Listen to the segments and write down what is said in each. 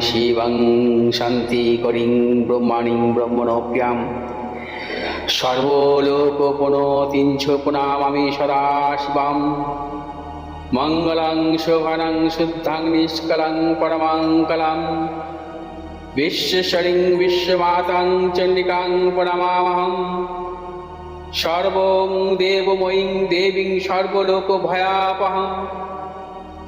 শিবং শান্তি করিং ব্রহ্মাণিং ব্রহ্মণপ্যাম সর্বলোকোপনতিঞ্চ পুনামামি সদাশিবাম মঙ্গলাং শোভনং শুদ্ধাং নিষ্কলাং পরমাঙ্কলাম বিশ্বশরিং বিশ্বমাতাং চণ্ডিকাং প্রণমামহম। সর্বং দেবময়ীং দেবীং সর্বলোক ভয়াপহম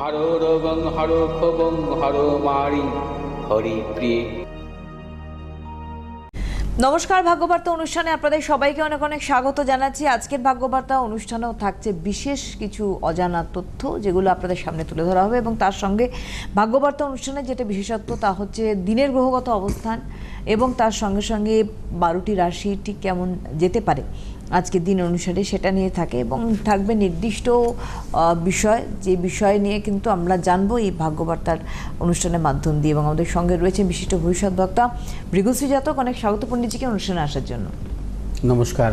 হর রোগং হর ক্ষোভং হর মারি হরি প্রিয়ে। নমস্কার, ভাগ্যবার্তা অনুষ্ঠানে আপনাদের সবাইকে অনেক অনেক স্বাগত জানাচ্ছি। আজকের ভাগ্যবার্তা অনুষ্ঠানেও থাকছে বিশেষ কিছু অজানা তথ্য যেগুলো আপনাদের সামনে তুলে ধরা হবে এবং তার সঙ্গে ভাগ্যবার্তা অনুষ্ঠানে যেটা বিশেষত্ব তা হচ্ছে দিনের গ্রহগত অবস্থান এবং তার সঙ্গে সঙ্গে বারোটি রাশি ঠিক কেমন যেতে পারে। আজকের দিন অনুসারে সেটা নিয়ে থাকে এবং থাকবে নির্দিষ্ট বিষয়। যে বিষয় নিয়ে কিন্তু আমরা জানব এই ভাগ্যবার্তার অনুষ্ঠানের মাধ্যম দিয়ে এবং আমাদের সঙ্গে রয়েছে বিশিষ্ট ভবিষ্যৎ বক্তা, ভৃগুশ্রী জাতক। অনেক স্বাগত পণ্ডিতজিকে অনুষ্ঠানে আসার জন্য। নমস্কার।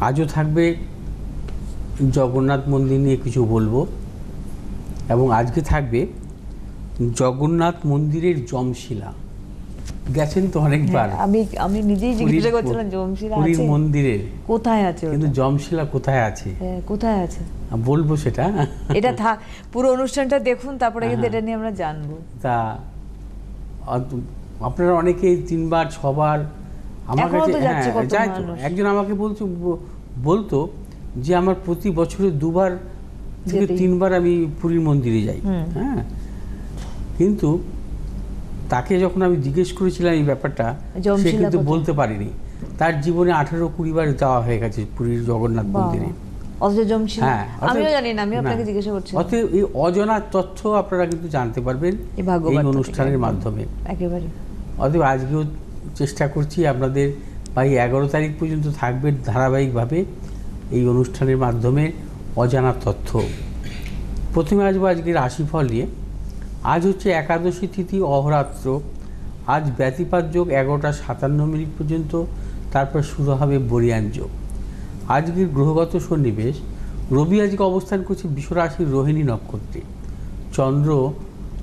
আজও থাকবে জগন্নাথ মন্দির নিয়ে কিছু বলব এবং আজকে থাকবে জগন্নাথ মন্দিরের জমশিলা। গেছেন তো অনেকবার। হ্যাঁ, আমি আমি নিজেই জিজ্ঞাসা করছিলাম জমশিলা পুরীর আছে? মন্দিরের কোথায় আছে কিন্তু জমশিলা কোথায় আছে? হ্যাঁ, কোথায় আছে? বলব সেটা। এটা থাক পুরো অনুষ্ঠানটা দেখুন তারপরে কিন্তু হ্যাঁ। এটা নিয়ে আমরা জানব। তা আপনারা অনেকেই তিনবার ছবার আমার কাছে হ্যাঁ তো। একজন আমাকে বলছো বলতো যে আমার প্রতি বছরে দুবার থেকে তিনবার আমি পুরীর মন্দিরে যাই। হ্যাঁ। কিন্তু তাকে যখন আমি জিজ্ঞেস করেছিলাম এই ব্যাপারটা সে কিন্তু বলতে পারিনি। তার জীবনে আঠারো কুড়ি বার যাওয়া হয়ে গেছে পুরীর জগন্নাথ মন্দিরে। হ্যাঁ আমিও জানি না আমি আপনাকে জিজ্ঞাসা করছি অতএব এই অজানা তথ্য আপনারা কিন্তু জানতে পারবেন এই অনুষ্ঠানের মাধ্যমে। একেবারে। অতএব আজকেও চেষ্টা করছি আপনাদের বা এই এগারো তারিখ পর্যন্ত থাকবে ধারাবাহিকভাবে এই অনুষ্ঠানের মাধ্যমে অজানা তথ্য। প্রথমে আসব আজকে রাশিফল নিয়ে। আজ হচ্ছে একাদশী তিথি, অহরাত্র। আজ ব্যতিপাত যোগ এগারোটা সাতান্ন মিনিট পর্যন্ত, তারপর শুরু হবে বরিয়ান যোগ। আজকের গ্রহগত সন্নিবেশ, রবি আজকে অবস্থান করছে বিশ্বরাশির রোহিণী নক্ষত্রে। চন্দ্র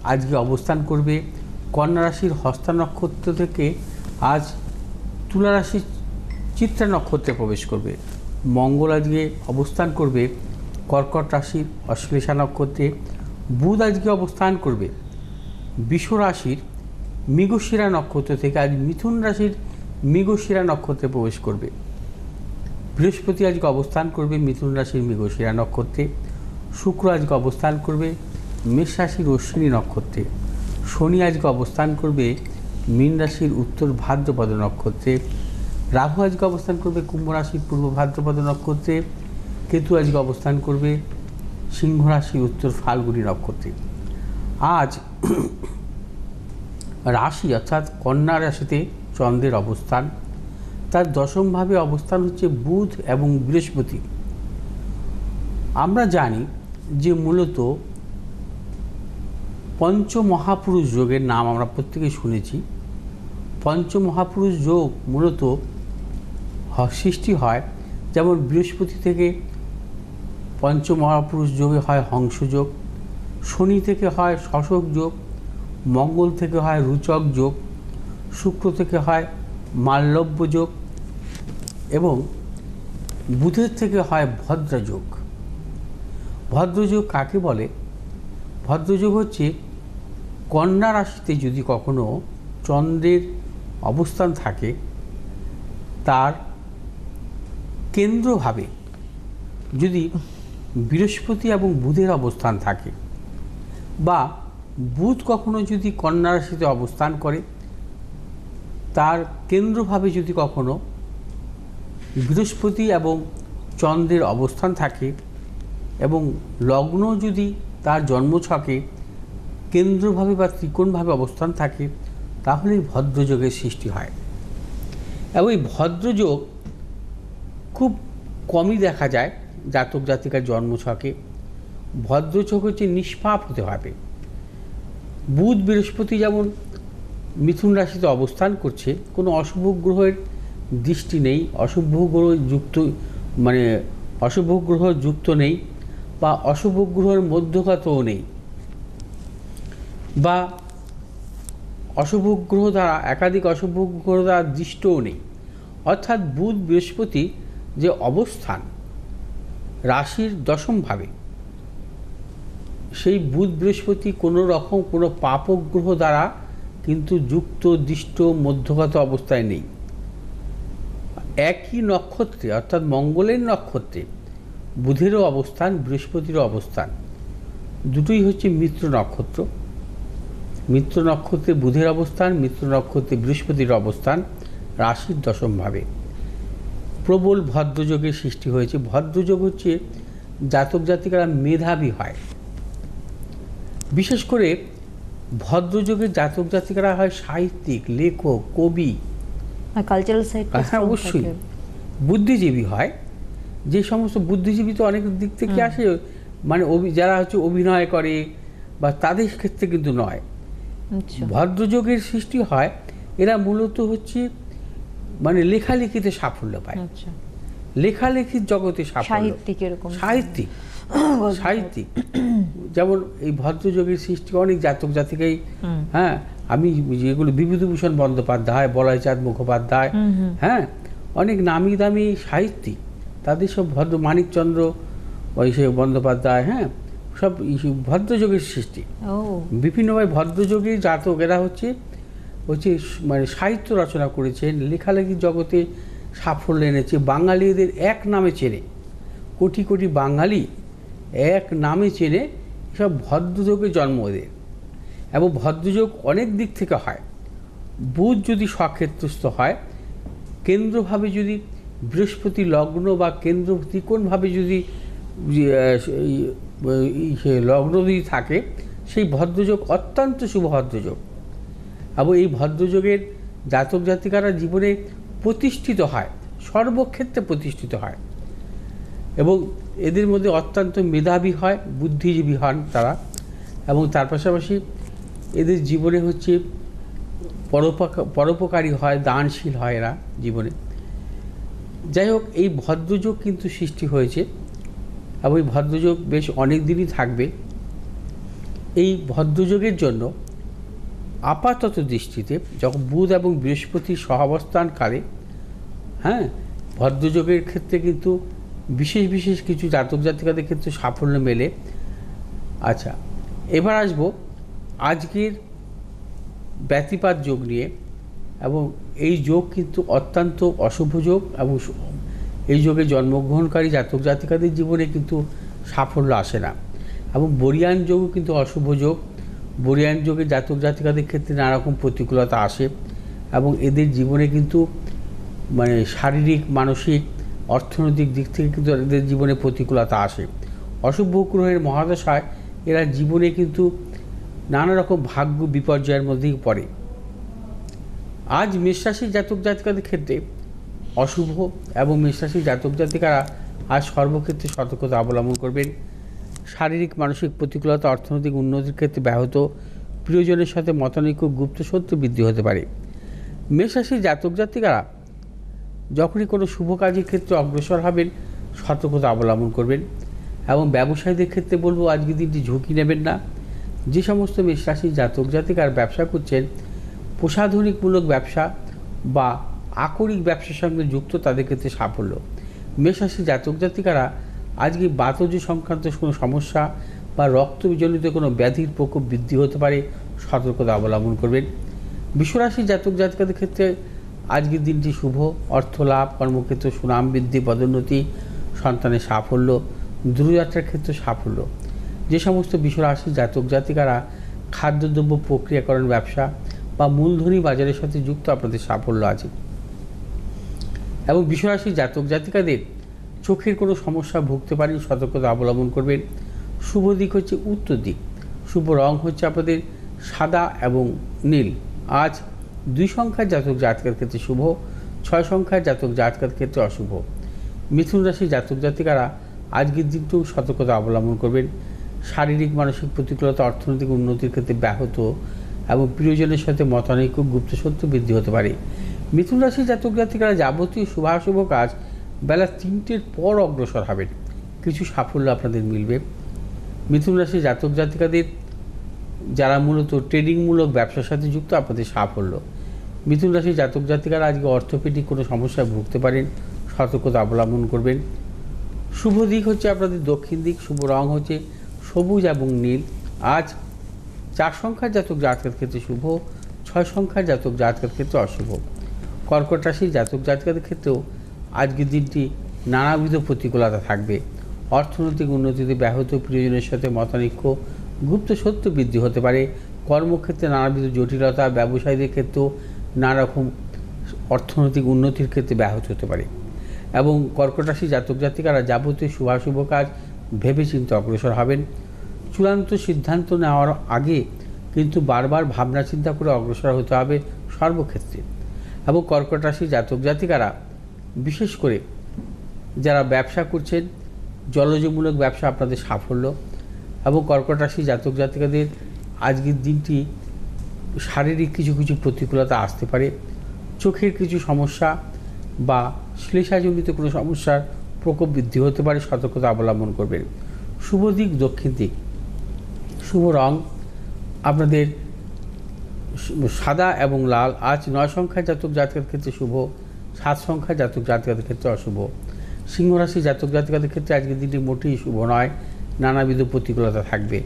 আজকে অবস্থান করবে কন্যা রাশির হস্তা নক্ষত্র থেকে, আজ তুলা রাশির চিত্রা নক্ষত্রে প্রবেশ করবে। মঙ্গল আজকে অবস্থান করবে কর্কট রাশির অশ্লেষা নক্ষত্রে বুধ আজকে অবস্থান করবে। বিশ্ব রাশির মৃগশিরা নক্ষত্র থেকে আজ মিথুন রাশির মৃগশিরা নক্ষত্রে প্রবেশ করবে। বৃহস্পতি আজকে অবস্থান করবে মিথুন রাশির মৃগশিরা নক্ষত্রে। শুক্র আজকে অবস্থান করবে মেষ রাশির অশ্বিনী নক্ষত্রে। শনি আজকে অবস্থান করবে মীন রাশির উত্তর ভাদ্রপদ নক্ষত্রে। রাহু আজকে অবস্থান করবে কুম্ভ রাশির পূর্ব ভাদ্রপদ নক্ষত্রে। কেতু আজকে অবস্থান করবে সিংহ রাশি উত্তর ফাল্গুনী নক্ষত্রে। আজ রাশি অর্থাৎ কন্যা রাশিতে চন্দ্রের অবস্থান। তার দশমভাবে অবস্থান হচ্ছে বুধ এবং বৃহস্পতি। আমরা জানি যে মূলত পঞ্চমহাপুরুষ যোগের নাম আমরা প্রত্যেকে শুনেছি। পঞ্চমহাপুরুষ যোগ মূলত সৃষ্টি হয় যেমন বৃহস্পতি থেকে পঞ্চমহাপুরুষ যোগে হয় হংসযোগ, শনি থেকে হয় শশক যোগ, মঙ্গল থেকে হয় রুচক যোগ, শুক্র থেকে হয় মাল্লব্য যোগ এবং বুধের থেকে হয় ভদ্রযোগ। ভদ্রযোগ কাকে বলে? ভদ্রযোগ হচ্ছে কন্যা রাশিতে যদি কখনো চন্দ্রের অবস্থান থাকে, তার কেন্দ্রভাবে যদি বৃহস্পতি এবং বুধের অবস্থান থাকে। বা বুধ কখনো যদি কন্যা রাশিতে অবস্থান করে, তার কেন্দ্রভাবে যদি কখনো বৃহস্পতি এবং চন্দ্রের অবস্থান থাকে এবং লগ্ন যদি তার জন্মছকে কেন্দ্রভাবে বা ত্রিকোণভাবে অবস্থান থাকে তাহলেই ভদ্রযোগের সৃষ্টি হয়। এবং এই ভদ্রযোগ খুব কমই দেখা যায়। জাতক জাতিকার জন্মছকে ভদ্রযোগ হচ্ছে নিষ্পাপ হতে হবে। বুধ বৃহস্পতি যেমন মিথুন রাশিতে অবস্থান করছে, কোনো অশুভ গ্রহের দৃষ্টি নেই, অশুভ গ্রহ যুক্ত মানে অশুভ গ্রহ যুক্ত নেই বা অশুভ গ্রহের মধ্যগতও নেই। বা অশুভ গ্রহ দ্বারা, একাধিক অশুভ গ্রহ দ্বারা দৃষ্টও নেই। অর্থাৎ বুধ বৃহস্পতি যে অবস্থান রাশির দশমভাবে সেই বুধ বৃহস্পতি কোনো রকম কোনো পাপগ্রহ দ্বারা কিন্তু যুক্ত, দৃষ্ট মধ্যগত অবস্থায় নেই। একই নক্ষত্রে, অর্থাৎ মঙ্গলের নক্ষত্রে বুধেরও অবস্থান, বৃহস্পতিরও অবস্থান। দুটোই হচ্ছে মিত্র নক্ষত্র। মিত্র নক্ষত্রে বুধের অবস্থান, মিত্র নক্ষত্রে বৃহস্পতির অবস্থান, রাশির দশমভাবে প্রবল ভদ্রযোগের সৃষ্টি হয়েছে। ভদ্রযোগ হচ্ছে জাতক জাতিকারা মেধাবী হয়। বিশেষ করে ভদ্রযোগের জাতক জাতিকারা হয় সাহিত্যিক লেখক কবি। কালচারাল হ্যাঁ অবশ্যই। বুদ্ধিজীবী হয়। যে সমস্ত বুদ্ধিজীবী তো অনেক দিক থেকে আসে মানে যারা হচ্ছে অভিনয় করে বা তাদের ক্ষেত্রে কিন্তু নয়। আচ্ছা। ভদ্রযোগের সৃষ্টি হয় এরা মূলত হচ্ছে মানে লেখালেখিতে সাফল্য পায়। আচ্ছা। লেখালেখির জগতে সাহিত্যিক এরকম। সাহিত্যিক। সাহিত্যিক। যেমন এই ভদ্রযোগের সৃষ্টি অনেক জাতক জাতিকাই। হ্যাঁ আমি যেগুলো বিভূতিভূষণ বন্দ্যোপাধ্যায় বলয়চাঁদ মুখোপাধ্যায়। হ্যাঁ অনেক নামি দামি সাহিত্যিক। তাদের সব ভদ্র মানিকচন্দ্র ওই সে বন্দ্যোপাধ্যায় হ্যাঁ সব ভদ্রযোগের সৃষ্টি। বিভিন্নভাবে ভদ্রযোগী জাতক এরা হচ্ছে হচ্ছে মানে সাহিত্য রচনা করেছেন, লেখালেখির জগতে সাফল্য এনেছে, বাঙালিদের এক নামে চেনে। কোটি কোটি বাঙালি এক নামে চেনে সব ভদ্রযোগে জন্ম এদের এবং ভদ্রযোগ অনেক দিক থেকে হয়। বুধ যদি স্বক্ষেত্রস্থ হয়, কেন্দ্রভাবে যদি বৃহস্পতি লগ্ন বা কেন্দ্র ত্রিকোণভাবে যদি লগ্ন যদি থাকে, সেই ভদ্রযোগ অত্যন্ত শুভ ভদ্রযোগ এবং এই ভদ্রযোগের জাতক জাতিকারা জীবনে প্রতিষ্ঠিত হয়, সর্বক্ষেত্রে প্রতিষ্ঠিত হয় এবং এদের মধ্যে অত্যন্ত মেধাবী হয়, বুদ্ধিজীবী হন তারা এবং তার পাশাপাশি এদের জীবনে হচ্ছে পরোপকা- পরোপকারী হয়, দানশীল হয় এরা জীবনে। যাই হোক, এই ভদ্রযোগ কিন্তু সৃষ্টি হয়েছে এবং এই ভদ্রযোগ বেশ অনেক দিনই থাকবে। এই ভদ্রযোগের জন্য আপাতত দৃষ্টিতে যখন বুধ এবং বৃহস্পতির সহাবস্থানকালে হ্যাঁ ভদ্রযোগের ক্ষেত্রে কিন্তু বিশেষ বিশেষ কিছু জাতক জাতিকাদের ক্ষেত্রে সাফল্য মেলে। আচ্ছা এবার আসব আজকের ব্যতিপাত যোগ নিয়ে এবং এই যোগ কিন্তু অত্যন্ত অশুভ যোগ এবং এই যোগে জন্মগ্রহণকারী জাতক জাতিকাদের জীবনে কিন্তু সাফল্য আসে না। এবং বরিয়ান যোগও কিন্তু অশুভ যোগ। বরিয়ান যোগে জাতক জাতিকাদের ক্ষেত্রে নানা রকম প্রতিকূলতা আসে এবং এদের জীবনে কিন্তু মানে শারীরিক, মানসিক, অর্থনৈতিক দিক থেকে কিন্তু এদের জীবনে প্রতিকূলতা আসে। অশুভ গ্রহের মহাদশায় এরা জীবনে কিন্তু নানা রকম ভাগ্য বিপর্যয়ের মধ্যেই পড়ে। আজ মেষরাশি জাতক জাতিকাদের ক্ষেত্রে অশুভ এবং মেষরাশি জাতক জাতিকারা আজ সর্বক্ষেত্রে সতর্কতা অবলম্বন করবেন। শারীরিক, মানসিক প্রতিকূলতা, অর্থনৈতিক উন্নতির ক্ষেত্রে ব্যাহত। প্রিয়জনের সাথে মতানৈক্য, গুপ্ত সত্য বৃদ্ধি হতে পারে। মেষরাশি জাতক জাতিকারা যখনই কোনো শুভ কাজের ক্ষেত্রে অগ্রসর হবেন, সতর্কতা অবলম্বন করবেন এবং ব্যবসায়ীদের ক্ষেত্রে বলব আজকে দিনটি ঝুঁকি নেবেন না। যে সমস্ত মেষরাশি জাতক জাতিকার ব্যবসা করছেন প্রসাধনিকমূলক ব্যবসা বা আকরিক ব্যবসার সঙ্গে যুক্ত, তাদের ক্ষেত্রে সাফল্য। মেষরাশি জাতক জাতিকারা আজকে বাতজ সংক্রান্ত কোনো সমস্যা বা রক্তজনিত কোনো ব্যাধির প্রকোপ বৃদ্ধি হতে পারে, সতর্কতা অবলম্বন করবেন। বিশ্বরাশি জাতক জাতিকাদের ক্ষেত্রে আজকের দিনটি শুভ অর্থ লাভ কর্মক্ষেত্র সুনাম বৃদ্ধি, পদোন্নতি, সন্তানের সাফল্য দূরযাত্রার ক্ষেত্রে সাফল্য। যে সমস্ত বিশ্বরাশি জাতক জাতিকারা খাদ্যদ্রব্য প্রক্রিয়াকরণ ব্যবসা বা মূলধনী বাজারের সাথে যুক্ত, আপনাদের সাফল্য আছে। এবং বিশ্বরাশি জাতক জাতিকাদের চোখের কোনো সমস্যা ভুগতে পারেন, সতর্কতা অবলম্বন করবেন। শুভ দিক হচ্ছে উত্তর দিক। শুভ রং হচ্ছে আপনাদের সাদা এবং নীল। আজ দুই সংখ্যার জাতক জাতকের ক্ষেত্রে শুভ, ছয় সংখ্যার জাতক জাতকের ক্ষেত্রে অশুভ। মিথুন রাশি জাতক জাতিকারা আজকের দিনটিও সতর্কতা অবলম্বন করবেন। শারীরিক, মানসিক প্রতিকূলতা, অর্থনৈতিক উন্নতির ক্ষেত্রে ব্যাহত এবং প্রিয়জনের সাথে মতানৈক্য গুপ্ত সত্য বৃদ্ধি হতে পারে। মিথুন রাশির জাতক জাতিকারা যাবতীয় শুভাশুভ কাজ বেলা তিনটের পর অগ্রসর হবেন কিছু সাফল্য আপনাদের মিলবে। মিথুন রাশি জাতক জাতিকাদের যারা মূলত ট্রেডিংমূলক ব্যবসার সাথে যুক্ত, আপনাদের সাফল্য। মিথুন রাশি জাতক জাতিকারা আজকে অর্থোপেডিক কোনো সমস্যায় ভুগতে পারেন, সতর্কতা অবলম্বন করবেন। শুভ দিক হচ্ছে আপনাদের দক্ষিণ দিক, শুভ রং হচ্ছে সবুজ এবং নীল। আজ চার সংখ্যার জাতক জাতকের ক্ষেত্রে শুভ, ছয় সংখ্যার জাতক জাতকের ক্ষেত্রে অশুভ। কর্কট রাশির জাতক জাতকের ক্ষেত্রেও আজকের দিনটি নানাবিধ প্রতিকূলতা থাকবে। অর্থনৈতিক উন্নতিতে ব্যাহত প্রিয়জনের সাথে মতানৈক্য, গুপ্ত সত্য বৃদ্ধি হতে পারে। কর্মক্ষেত্রে নানাবিধ জটিলতা, ব্যবসায়ীদের ক্ষেত্রেও নানারকম অর্থনৈতিক উন্নতির ক্ষেত্রে ব্যাহত হতে পারে। এবং কর্কট রাশি জাতক জাতিকারা যাবতীয় শুভাশুভ কাজ ভেবেচিন্তে অগ্রসর হবেন। চূড়ান্ত সিদ্ধান্ত নেওয়ার আগে কিন্তু বারবার ভাবনা চিন্তা করে অগ্রসর হতে হবে সর্বক্ষেত্রে। এবং কর্কট রাশি জাতক জাতিকারা বিশেষ করে যারা ব্যবসা করছেন জলজমূলক ব্যবসা আপনাদের সাফল্য এবং কর্কট রাশি জাতক জাতিকাদের আজকের দিনটি শারীরিক কিছু কিছু প্রতিকূলতা আসতে পারে, চোখের কিছু সমস্যা বা শ্লেষাজনিত কোনো সমস্যার প্রকোপ বৃদ্ধি হতে পারে, সতর্কতা অবলম্বন করবেন। শুভ দিক, দক্ষিণ দিক। শুভ রং। আপনাদের সাদা এবং লাল। আজ নয় সংখ্যার জাতক জাতকের ক্ষেত্রে শুভ। সাত সংখ্যা জাতক জাতকের ক্ষেত্রে অশুভ। সিংহরাশি জাতক জাতিকাদের ক্ষেত্রে আজকের দিনটি মোটেই শুভ নয়, নানাবিধ প্রতিকূলতা থাকবে।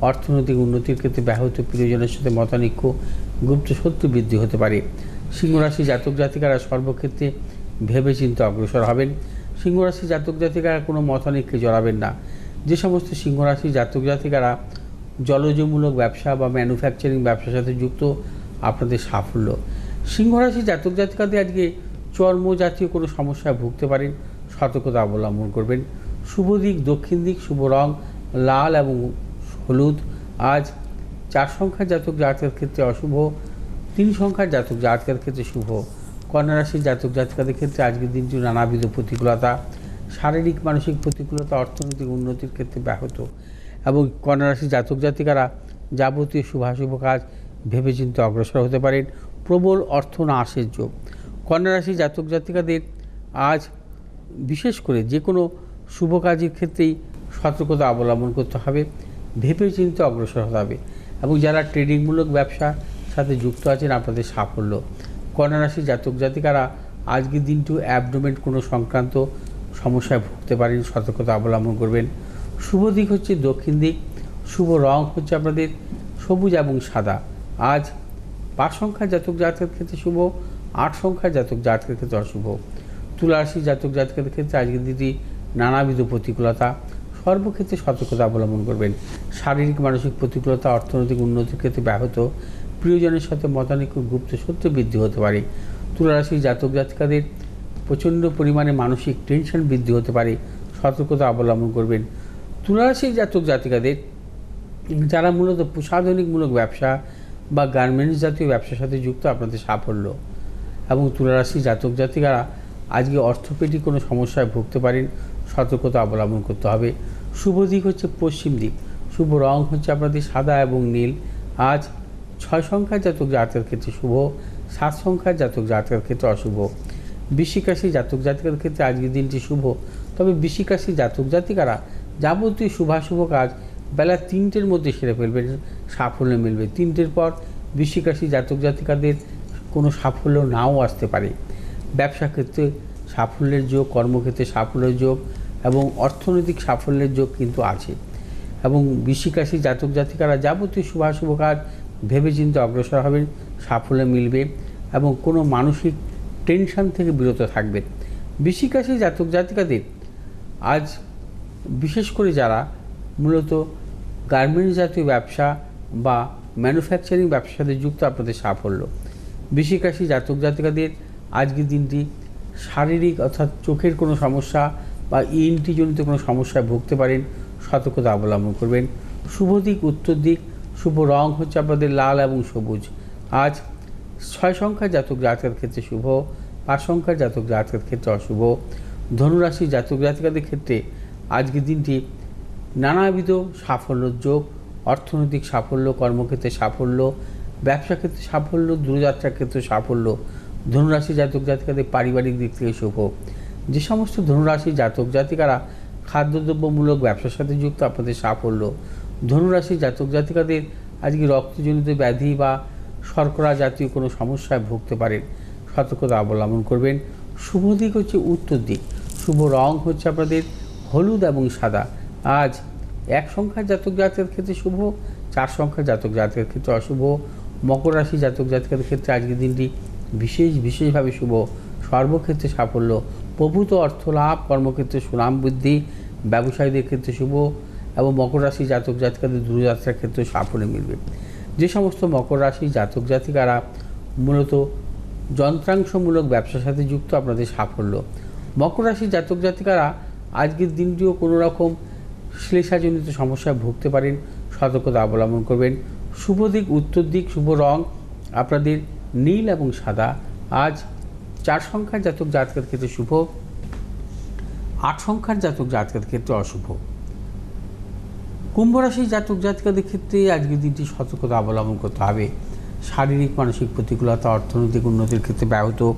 অর্থনৈতিক উন্নতির ক্ষেত্রে ব্যাহত প্রিয়জনের সাথে মতানৈক্য, গুপ্ত সত্য বৃদ্ধি হতে পারে। সিংহরাশি জাতক জাতিকারা সর্বক্ষেত্রে ভেবেচিন্তে অগ্রসর হবেন। সিংহরাশি জাতক জাতিকারা কোনো মতানৈক্যে জড়াবেন না। যে সমস্ত সিংহরাশি জাতক জাতিকারা জলজমূলক ব্যবসা বা ম্যানুফ্যাকচারিং ব্যবসার সাথে যুক্ত, আপনাদের সাফল্য। সিংহরাশি জাতক জাতিকাদের আজকে চর্ম জাতীয় কোনো সমস্যায় ভুগতে পারেন, সতর্কতা অবলম্বন করবেন। শুভ দিক, দক্ষিণ দিক, শুভ রং, লাল এবং হলুদ। আজ চার সংখ্যার জাতক জাতকের ক্ষেত্রে অশুভ, তিন সংখ্যার জাতক জাতকের ক্ষেত্রে শুভ। কন্যা রাশির জাতক জাতিকাদের ক্ষেত্রে আজকের দিনটি নানাবিধ প্রতিকূলতা, শারীরিক, মানসিক প্রতিকূলতা, অর্থনৈতিক উন্নতির ক্ষেত্রে ব্যাহত। এবং কন্যা রাশির জাতক জাতিকারা যাবতীয় শুভাশুভ কাজ ভেবেচিন্তে অগ্রসর হতে পারেন। প্রবল অর্থ নাশের যোগ। কন্যা রাশির জাতক জাতিকাদের আজ বিশেষ করে যে কোনো শুভ কাজের ক্ষেত্রেই সতর্কতা অবলম্বন করতে হবে, ভেবে চিন্তে অগ্রসর হতে হবে এবং যারা ট্রেডিংমূলক ব্যবসার সাথে যুক্ত আছেন আপনাদের সাফল্য। কন্যা রাশির জাতক জাতিকারা আজকের দিনটি অ্যাবডোমেন্ট কোনো সংক্রান্ত সমস্যায় ভুগতে পারেন, সতর্কতা অবলম্বন করবেন। শুভ দিক হচ্ছে দক্ষিণ দিক, শুভ রং হচ্ছে আপনাদের সবুজ এবং সাদা। আজ পাঁচ সংখ্যার জাতক জাতকের ক্ষেত্রে শুভ আট সংখ্যার জাতক জাতকের ক্ষেত্রে অশুভ। তুলা রাশি জাতক জাতকের ক্ষেত্রে আজকের দিনটি নানাবিধ প্রতিকূলতা, সর্বক্ষেত্রে সতর্কতা অবলম্বন করবেন। শারীরিক, মানসিক প্রতিকূলতা, অর্থনৈতিক উন্নতির ক্ষেত্রে ব্যাহত। প্রিয়জনের সাথে মতানৈক্য গুপ্ত সত্য বৃদ্ধি হতে পারে। তুলারাশির জাতক জাতিকাদের প্রচণ্ড পরিমাণে মানসিক টেনশন বৃদ্ধি হতে পারে। সতর্কতা অবলম্বন করবেন। তুলারাশির জাতক জাতিকাদের যারা মূলত প্রসাধনিকমূলক ব্যবসা বা গার্মেন্টস জাতীয় ব্যবসার সাথে যুক্ত, আপনাদের সাফল্য। এবং তুলারাশি জাতক জাতিকারা আজকে অর্থোপেডিক কোনো সমস্যায় ভুগতে পারেন, সতর্কতা অবলম্বন করতে হবে। শুভ দিক হচ্ছে পশ্চিম দিক। শুভ রং হচ্ছে আপনাদের সাদা এবং নীল। আজ ছয় সংখ্যার জাতক জাতকের ক্ষেত্রে শুভ, সাত সংখ্যার জাতক জাতকের ক্ষেত্রে অশুভ। বৃশ্চিক রাশি জাতক জাতিকার ক্ষেত্রে আজকের দিনটি শুভ। তবে বৃশ্চিক রাশি জাতক জাতিকারা যাবতীয় শুভাশুভ কাজ বেলা তিনটের মধ্যে সেরে ফেলবেন, সাফল্য মিলবে। তিনটের পর বৃশ্চিক রাশি জাতক জাতিকাদের কোনো সাফল্য নাও আসতে পারে। ব্যবসা ক্ষেত্রে সাফল্যের যোগ, কর্মক্ষেত্রে সাফল্যের যোগ এবং অর্থনৈতিক সাফল্যের যোগ কিন্তু আছে এবং বৃশ্চিক রাশি জাতক জাতিকারা যাবতীয় শুভাশুভ কাজ ভেবেচিন্তে অগ্রসর হবেন, সাফল্য মিলবে এবং কোনো মানসিক টেনশন থেকে বিরত থাকবেন বৃশ্চিক রাশি জাতক জাতিকাদের আজ বিশেষ করে যারা মূলত গার্মেন্টস জাতীয় ব্যবসা বা ম্যানুফ্যাকচারিং ব্যবসার সাথে যুক্ত, আপনাদের সাফল্য। বৃশ্চিক রাশি জাতক জাতিকাদের আজকের দিনটি শারীরিক অর্থাৎ চোখের কোনো সমস্যা বা ইএনটি জনিত কোনো সমস্যায় ভুগতে পারেন, সতর্কতা অবলম্বন করবেন। শুভ দিক, উত্তর দিক, শুভ রং হচ্ছে আপনাদের লাল এবং সবুজ। আজ ছয় সংখ্যার জাতক জাতকের ক্ষেত্রে শুভ, পাঁচ সংখ্যার জাতক জাতকের ক্ষেত্রে অশুভ। ধনুরাশি জাতক জাতিকাদের ক্ষেত্রে আজকের দিনটি নানাবিধ সাফল্যের যোগ, অর্থনৈতিক সাফল্য, কর্মক্ষেত্রে সাফল্য ব্যবসা ক্ষেত্রে সাফল্য, দূরযাত্রার ক্ষেত্রে সাফল্য, ধনুরাশি জাতক জাতিকাদের পারিবারিক দিক থেকে শুভ। যে সমস্ত ধনুরাশি জাতক জাতিকারা খাদ্যদ্রব্যমূলক ব্যবসার সাথে যুক্ত, আপনাদের সাফল্য। ধনুরাশি জাতক জাতিকাদের আজকে রক্তজনিত ব্যাধি বা শর্করা জাতীয় কোনো সমস্যায় ভুগতে পারেন। সতর্কতা অবলম্বন করবেন। শুভ দিক হচ্ছে উত্তর দিক। শুভ রং হচ্ছে আপনাদের হলুদ এবং সাদা। আজ এক সংখ্যার জাতক জাতকের ক্ষেত্রে শুভ, চার সংখ্যার জাতক জাতকের ক্ষেত্রে অশুভ। মকর রাশি জাতক জাতকের ক্ষেত্রে আজকের দিনটি বিশেষ, বিশেষভাবে শুভ। সর্বক্ষেত্রে সাফল্য, প্রভূত অর্থ লাভ, কর্মক্ষেত্রে সুনাম বৃদ্ধি, ব্যবসায়ীদের ক্ষেত্রে শুভ এবং মকর রাশি জাতক জাতিকাদের দূরযাত্রার ক্ষেত্রে সাফল্য মিলবে। যে সমস্ত মকর রাশি জাতক জাতিকারা মূলত যন্ত্রাংশমূলক ব্যবসার সাথে যুক্ত, আপনাদের সাফল্য। মকর রাশি জাতক জাতিকারা আজকের দিনটিও কোনো রকম শ্লেষাজনিত সমস্যায় ভুগতে পারেন, সতর্কতা অবলম্বন করবেন শুভ দিক, উত্তর দিক, শুভ রং, আপনাদের নীল এবং সাদা। আজ চার সংখ্যার জাতক জাতকের ক্ষেত্রে শুভ, আট সংখ্যার জাতক জাতকের ক্ষেত্রে অশুভ। কুম্ভ রাশির জাতক জাতিকাদের ক্ষেত্রে আজকের দিনটি সতর্কতা অবলম্বন করতে হবে। শারীরিক, মানসিক প্রতিকূলতা, অর্থনৈতিক উন্নতির ক্ষেত্রে ব্যাহত।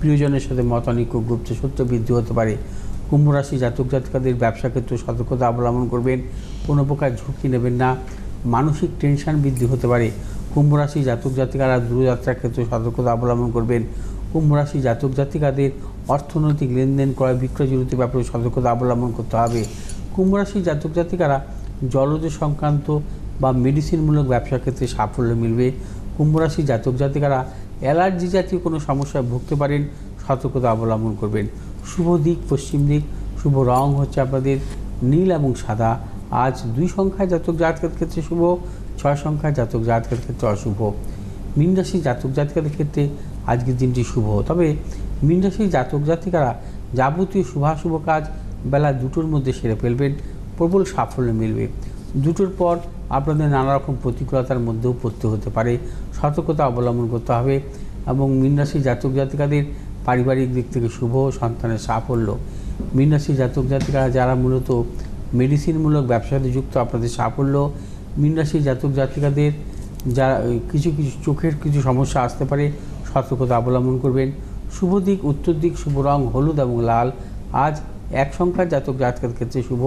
প্রিয়জনের সাথে মতানৈক্য, গুপ্ত সত্য বৃদ্ধি হতে পারে। কুম্ভ রাশি জাতক জাতিকাদের ব্যবসা ক্ষেত্রে সতর্কতা অবলম্বন করবেন। কোনো প্রকার ঝুঁকি নেবেন না। মানসিক টেনশন বৃদ্ধি হতে পারে। কুম্ভ রাশি জাতক জাতিকারা দূরযাত্রার ক্ষেত্রে সতর্কতা অবলম্বন করবেন। কুম্ভ রাশি জাতক জাতিকাদের অর্থনৈতিক লেনদেন ক্রয় বিক্রয় ব্যাপারে সতর্কতা অবলম্বন করতে হবে। কুম্ভ রাশি জাতক জাতিকারা জলজ সংক্রান্ত বা মেডিসিনমূলক ব্যবসার ক্ষেত্রে সাফল্য মিলবে। কুম্ভ রাশি জাতক জাতিকারা অ্যালার্জি জাতীয় কোনো সমস্যায় ভুগতে পারেন, সতর্কতা অবলম্বন করবেন। শুভ দিক, পশ্চিম দিক, শুভ রং হচ্ছে আপনাদের নীল এবং সাদা। আজ দুই সংখ্যায় জাতক জাতকের ক্ষেত্রে শুভ, ছয় সংখ্যায় জাতক জাতকের ক্ষেত্রে অশুভ। মীন রাশি জাতক জাতিকাদের ক্ষেত্রে আজকের দিনটি শুভ। তবে মীন রাশির জাতক জাতিকারা যাবতীয় শুভাশুভ কাজ বেলা দুটোর মধ্যে সেরে ফেলবেন, প্রবল সাফল্য মিলবে। দুটোর পর আপনাদের নানা রকম প্রতিকূলতার মধ্যেও পড়তে হতে পারে। সতর্কতা অবলম্বন করতে হবে এবং মীন রাশির জাতক জাতিকাদের পারিবারিক দিক থেকে শুভ, সন্তানের সাফল্য। মীন রাশির জাতক জাতিকারা যারা মূলত মেডিসিনমূলক ব্যবসাতে যুক্ত আপনাদের সাফল্য, মীন রাশির জাতক জাতিকাদের ওই কিছু কিছু চোখের কিছু সমস্যা আসতে পারে, সতর্কতা অবলম্বন করবেন। শুভ দিক, উত্তর দিক, শুভ রং, হলুদ এবং লাল। আজ এক সংখ্যার জাতক জাতকের ক্ষেত্রে শুভ,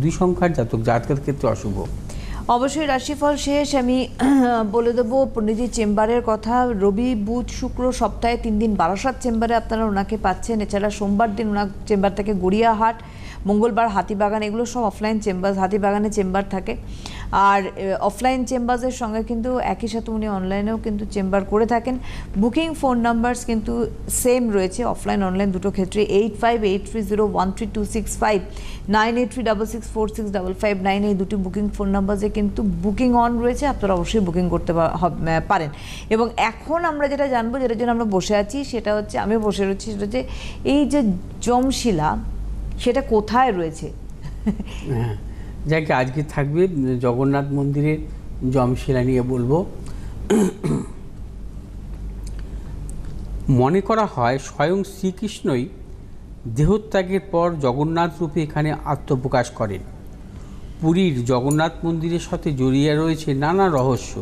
দুই সংখ্যার জাতক জাতকের ক্ষেত্রে অশুভ। অবশ্যই রাশিফল শেষ, আমি বলে দেবো পণ্ডিতজির চেম্বারের কথা, রবি, বুধ, শুক্র সপ্তাহে তিন দিন বারাসাত চেম্বারে আপনারা ওনাকে পাচ্ছেন। এছাড়া সোমবার দিন ওনার চেম্বার থেকে গড়িয়াহাট মঙ্গলবার হাতিবাগান, এগুলো সব অফলাইন চেম্বার হাতিবাগানে চেম্বার থাকে। আর অফলাইন চেম্বার্সের সঙ্গে কিন্তু একই সাথে উনি অনলাইনেও কিন্তু চেম্বার করে থাকেন। বুকিং ফোন নাম্বারস কিন্তু সেম রয়েছে অফলাইন অনলাইন দুটো ক্ষেত্রে। Eight five eight three zero one three two six five nine eight three double six four six double five nine এই দুটি বুকিং ফোন নাম্বারে কিন্তু বুকিং অন রয়েছে, আপনারা অবশ্যই বুকিং করতে পারেন। এবং এখন আমরা যেটা জানব, যেটার জন্য আমরা বসে আছি, সেটা হচ্ছে আমি বসে রয়েছি, সেটা হচ্ছে এই যে জমশিলা সেটা কোথায় রয়েছে? হ্যাঁ যাকে, আজকে থাকবে জগন্নাথ মন্দিরের জমশিলা নিয়ে বলব। মনে করা হয় স্বয়ং শ্রীকৃষ্ণই দেহত্যাগের পর জগন্নাথ রূপে এখানে আত্মপ্রকাশ করেন। পুরীর জগন্নাথ মন্দিরের সাথে জড়িয়ে রয়েছে নানা রহস্য।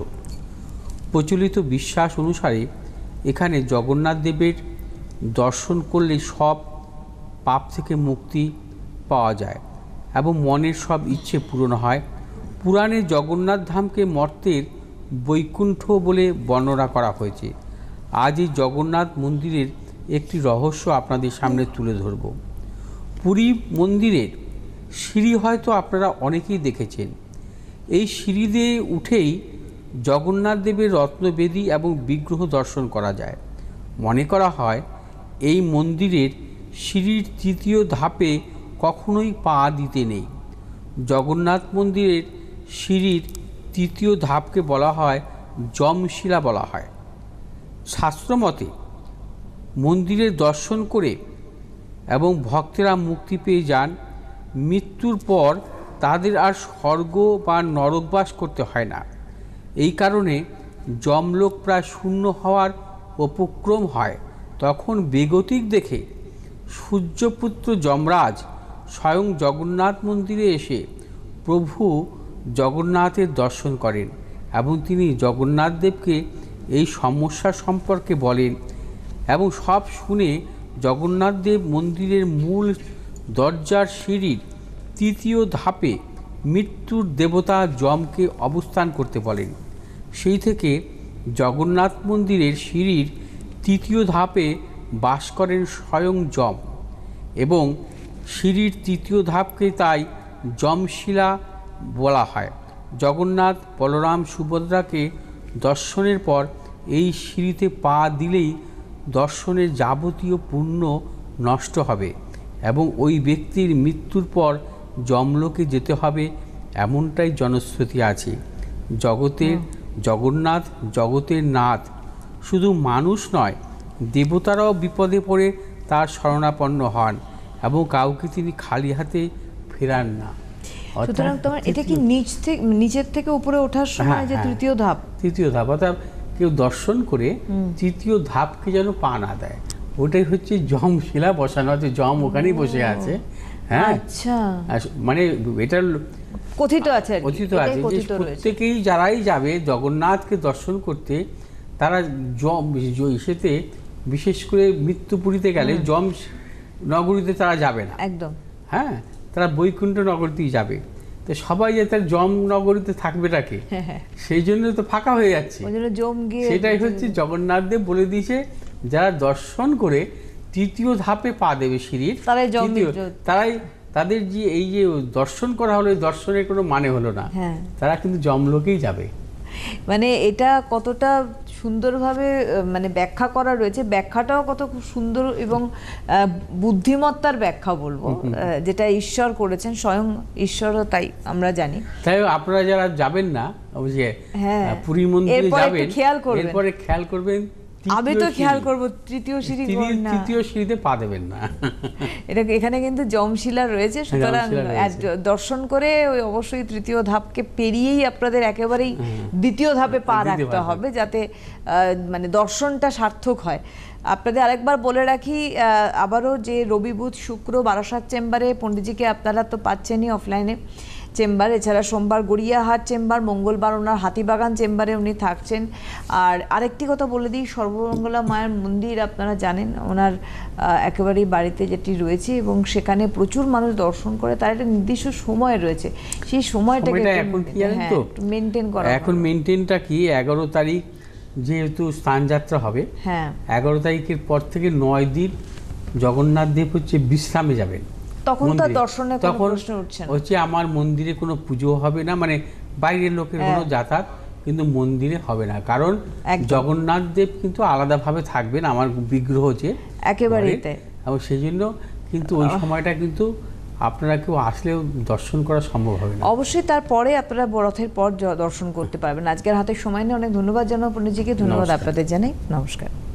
প্রচলিত বিশ্বাস অনুসারে এখানে জগন্নাথ দেবের দর্শন করলে সব পাপ থেকে মুক্তি পাওয়া যায় এবং মনের সব ইচ্ছে পূরণ হয়। পুরাণে জগন্নাথ ধামকে মর্তের বৈকুণ্ঠ বলে বর্ণনা করা হয়েছে। আজ এই জগন্নাথ মন্দিরের একটি রহস্য আপনাদের সামনে তুলে ধরব। পুরী মন্দিরের সিঁড়ি হয়তো আপনারা অনেকেই দেখেছেন। এই সিঁড়ি দিয়ে উঠেই জগন্নাথ দেবের রত্নবেদী এবং বিগ্রহ দর্শন করা যায়। মনে করা হয়, এই মন্দিরের সিঁড়ির তৃতীয় ধাপে কখনোই পা দিতে নেই। জগন্নাথ মন্দিরের সিঁড়ির তৃতীয় ধাপকে বলা হয় যমশিলা বলা হয়। শাস্ত্রমতে মন্দিরের দর্শন করে এবং ভক্তেরা মুক্তি পেয়ে যান, মৃত্যুর পর তাদের আর স্বর্গ বা নরকবাস করতে হয় না। এই কারণে যমলোক প্রায় শূন্য হওয়ার উপক্রম হয়। তখন বেগতিক দেখে সূর্যপুত্র যমরাজ স্বয়ং জগন্নাথ মন্দিরে এসে প্রভু জগন্নাথের দর্শন করেন এবং তিনি জগন্নাথ দেবকে এই সমস্যা সম্পর্কে বলেন এবং সব শুনে জগন্নাথ দেব মন্দিরের মূল দরজার সিঁড়ির তৃতীয় ধাপে মৃত্যুর দেবতা যমকে অবস্থান করতে বলেন। সেই থেকে জগন্নাথ মন্দিরের সিঁড়ির তৃতীয় ধাপে বাস করেন স্বয়ং যম এবং সিঁড়ির তৃতীয় ধাপকে তাই যমশিলা বলা হয়। জগন্নাথ বলরাম সুভদ্রাকে দর্শনের পর এই সিঁড়িতে পা দিলেই দর্শনের যাবতীয় পুণ্য নষ্ট হবে এবং ওই ব্যক্তির মৃত্যুর পর যমলোকে যেতে হবে এমনটাই জনশ্রুতি আছে। জগতের জগন্নাথ জগতের নাথ শুধু মানুষ নয় দেবতারাও বিপদে পড়ে তার শরণাপন্ন হন এবং কাউকে তিনি খালি হাতে ফেরান না। সুতরাং তোমার এটা কি নিচ থেকে নিচের থেকে উপরে ওঠার সময় হ্যাঁ, যে হ্যাঁ। তৃতীয় ধাপ? তৃতীয় ধাপ অর্থাৎ কেউ দর্শন করে তৃতীয় ধাপকে যেন পা না দেয়। ওটাই হচ্ছে জম শিলা বসানো আছে জম ওখানেই বসে আছে হ্যাঁ। আচ্ছা। মানে এটার কথিত আছে কথিত আছে যে প্রত্যেকেই যারাই যাবে জগন্নাথকে দর্শন করতে তারা জম ইসেতে বিশেষ করে মৃত্যুপুরীতে গেলে জম নগরীতে তারা যাবে না। একদম। হ্যাঁ? তারা বৈকুণ্ঠ নগরীতেই যাবে। তো সবাই যে তার জম নগরীতে থাকবেটাকে হ্যাঁ হ্যাঁ। সেই জন্য তো ফাঁকা হয়ে যাচ্ছে। সেটাই হচ্ছে জগন্নাথ দেব বলে দিয়েছে যারা দর্শন করে তৃতীয় ধাপে পা দেবে সিঁড়ির তারাই জম- তৃতীয়- তারাই তাদের যে এই যে দর্শন করা হলো দর্শনের কোনো মানে হলো না। হ্যাঁ। তারা কিন্তু জমলোকেই যাবে। মানে এটা কতটা সুন্দরভাবে মানে ব্যাখ্যা করা রয়েছে ব্যাখ্যাটাও কত খুব সুন্দর এবং বুদ্ধিমত্তার ব্যাখ্যা বলব যেটা ঈশ্বর করেছেন স্বয়ং ঈশ্বরও তাই আমরা জানি তাই আপনারা যারা যাবেন না ওই যে হ্যাঁ। পুরী মন্দিরে যাবেন খেয়াল করবেন। এরপরে খেয়াল করবেন আমি তো খেয়াল। করব তৃতীয় সিঁড়ি না। তৃতীয় সিঁড়িতে পা দেবেন না। এটা এখানে কিন্তু জমশিলা রয়েছে সুতরাং রয়েছে। এক- দর্শন করে ওই অবশ্যই তৃতীয় ধাপকে পেরিয়েই আপনাদের একেবারেই দ্বিতীয় ধাপে পা রাখতে হবে যাতে আহ, মানে দর্শনটা সার্থক হয়। আপনাদের আরেকবার বলে রাখি আহ, আবারও যে রবি বুধ শুক্র বারাসাত চেম্বারে পণ্ডিতজিকে আপনারা তো পাচ্ছেনই অফলাইনে চেম্বার এছাড়া সোমবার গড়িয়াহাট চেম্বার মঙ্গলবার ওনার হাতিবাগান চেম্বারে উনি থাকছেন। আর আরেকটি কথা বলে দিই সর্বমঙ্গলা মায়ের মন্দির আপনারা জানেন ওনার একেবারেই বাড়িতে যেটি রয়েছে এবং সেখানে প্রচুর মানুষ দর্শন করে তার একটা নির্দিষ্ট সময় রয়েছে। সেই সময়টাকে মেনটেন করা এখন মেনটেনটা কি এগারো তারিখ যেহেতু স্থানযাত্রা হবে হ্যাঁ। এগারো তারিখের পর থেকে নয় দিন জগন্নাথ দেব হচ্ছে বিশ্রামে যাবেন। তখন তো কোনো তখন প্রশ্ন উঠছে না। হচ্ছে আমার মন্দিরে কোনো পুজো হবে না মানে বাইরের লোকের কোনো হ্যাঁ। যাতায়াত কিন্তু মন্দিরে হবে না। কারণ। জগন্নাথ দেব কিন্তু আলাদাভাবে থাকবেন আমার বিগ্রহ যে একেবারেই তাই। এবং সেই জন্য কিন্তু ওই সময়টা কিন্তু আপনারা কেউ আসলেও দর্শন করা সম্ভব হবে না। অবশ্যই তারপরে আপনারা রথের পর দর্শন করতে পারবেন। আজকের হাতে সময় নিয়ে অনেক ধন্যবাদ জানাব পণ্ডিতজিকে। ধন্যবাদ আপনাদের জানাই। নমস্কার।